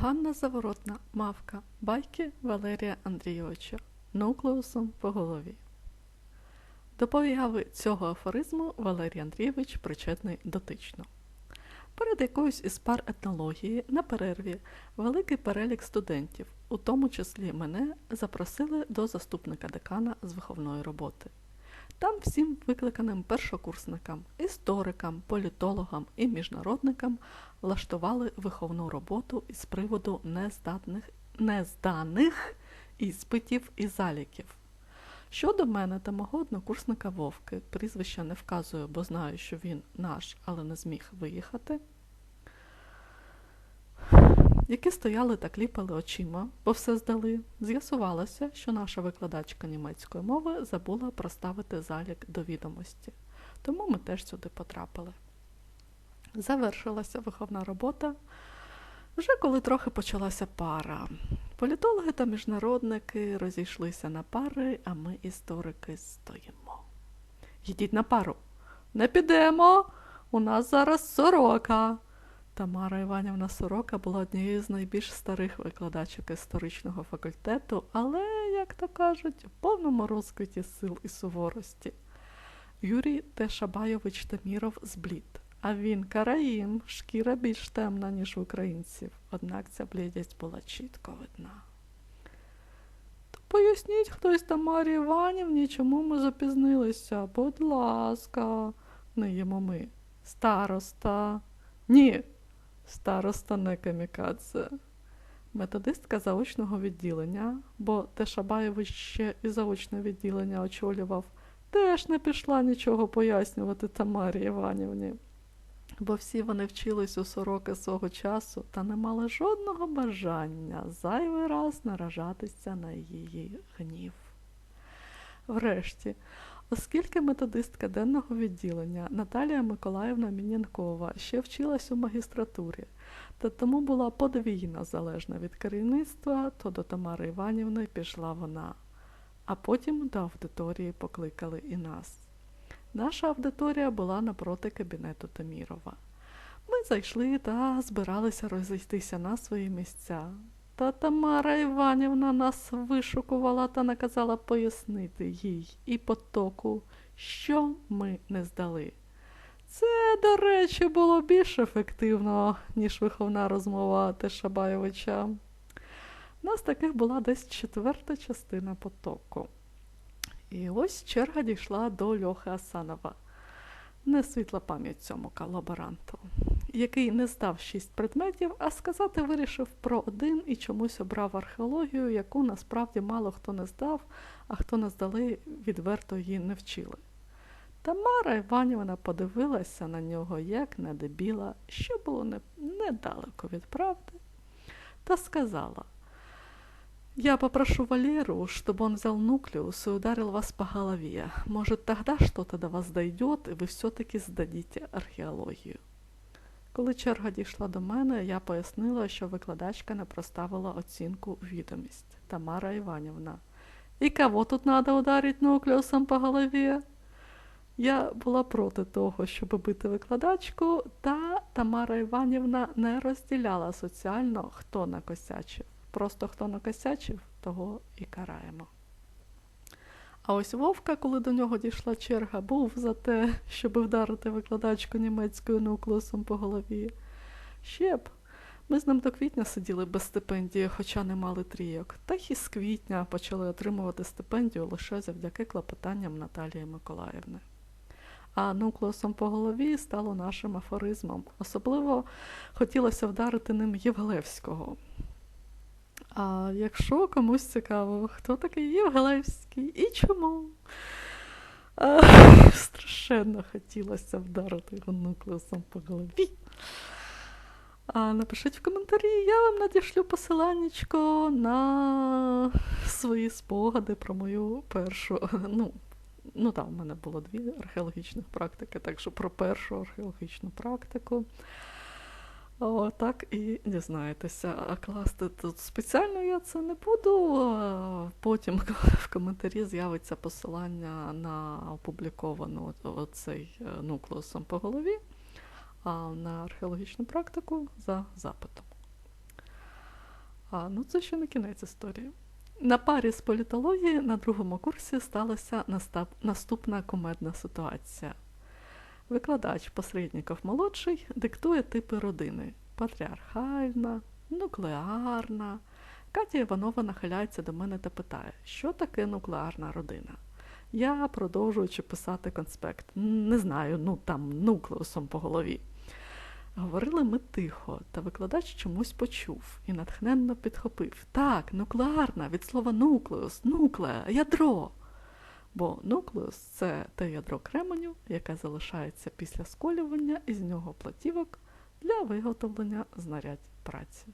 Ганна Заворотна, Мавка, байки Валерія Андрійовича, нуклеусом по голові. До появи цього афоризму Валерій Андрійович причетний дотично. Перед якоюсь із пар етнології на перерві великий перелік студентів, у тому числі мене, запросили до заступника декана з виховної роботи. Там всім викликаним першокурсникам, історикам, політологам і міжнародникам влаштували виховну роботу із приводу нездатних, незданих іспитів і заліків. Щодо мене та мого однокурсника Вовки, прізвища не вказую, бо знаю, що він наш, але не зміг виїхати, які стояли та кліпали очима, бо все здали, з'ясувалося, що наша викладачка німецької мови забула проставити залік до відомості. Тому ми теж сюди потрапили. Завершилася виховна робота. Вже коли трохи почалася пара. Політологи та міжнародники розійшлися на пари, а ми, історики, стоїмо. Йдіть на пару. Не підемо. У нас зараз сорока. Тамара Іванівна Сорока була однією з найбільш старих викладачок історичного факультету, але, як то кажуть, в повному розквіті сил і суворості. Юрій Тешабайович Таміров зблід. А він караїм, шкіра більш темна, ніж в українців, однак ця блідість була чітко видна. То поясніть хтось Тамарі Іванівні, чому ми запізнилися. Будь ласка, не їмо ми. Староста. Ні, староста не камікадзе. Методистка заочного відділення, бо Тешабаєвич ще і заочне відділення очолював, теж не пішла нічого пояснювати Тамарі Іванівні бо всі вони вчились у сороки свого часу та не мали жодного бажання зайвий раз наражатися на її гнів. Врешті, оскільки методистка денного відділення Наталія Миколаївна Мінянкова ще вчилась у магістратурі, та тому була подвійно залежна від керівництва, то до Тамари Іванівни пішла вона, а потім до аудиторії покликали і нас. Наша аудиторія була напроти кабінету Тамірова. Ми зайшли та збиралися розійтися на свої місця. Та Тамара Іванівна нас вишукувала та наказала пояснити їй і потоку, що ми не здали. Це, до речі, було більш ефективно, ніж виховна розмова Тешабайовича. Нас таких була десь четверта частина потоку. І ось черга дійшла до Льохи Асанова. Не світла пам'ять цьому колаборанту, який не здав шість предметів, а сказати вирішив про один і чомусь обрав археологію, яку насправді мало хто не здав, а хто не здали, відверто її не вчили. Тамара Іванівна подивилася на нього, як на дебіла, що було недалеко від правди, та сказала – Я попрошу Валеру, чтобы он взял нуклеус и ударил вас по голове. Может, тогда что-то до вас дойдет, і ви все-таки здадите археологію. Коли черга дійшла до мене, я пояснила, що викладачка не проставила оцінку відомість Тамара Іванівна. І кого тут надо ударить нуклеусом по голові? Я була проти того, щоб бити викладачку, та Тамара Іванівна не розділяла соціально, хто накосячив. Просто хто накосячив, того і караємо. А ось Вовка, коли до нього дійшла черга, був за те, щоб вдарити викладачку німецькою нуклеусом по голові. Ще б. Ми з ним до квітня сиділи без стипендії, хоча не мали трійок, та й із квітня почали отримувати стипендію лише завдяки клопотанням Наталії Миколаївни. А нуклеусом по голові стало нашим афоризмом. Особливо хотілося вдарити ним Євглевського. А якщо комусь цікаво, хто такий Євглевський і чому? А, страшенно хотілося вдарити його нуклеусом по голові. А Напишіть в коментарі, я вам надішлю посиланнячко на свої спогади про мою першу. Ну, ну там в мене було дві археологічних практики, так що про першу археологічну практику. О, Так і дізнаєтеся. А класти тут спеціально я це не буду. Потім в коментарі з'явиться посилання на опубліковану оцей е, нуклеусом по голові, а на археологічну практику за запитом. А ну це ще не кінець історії. На парі з політології на другому курсі сталася наступна кумедна ситуація. Викладач посередніков молодший диктує типи родини: патріархальна, нуклеарна. Катя Іванова нахиляється до мене та питає, що таке нуклеарна родина. Я, продовжуючи писати конспект, не знаю, ну там нуклеусом по голові. Говорили ми тихо, та викладач чомусь почув і натхненно підхопив. Так, нуклеарна від слова нуклеус, нуклеа, ядро. Бо нуклеус це те ядро кременю, яке залишається після сколювання із нього платівок для виготовлення знарядь праці.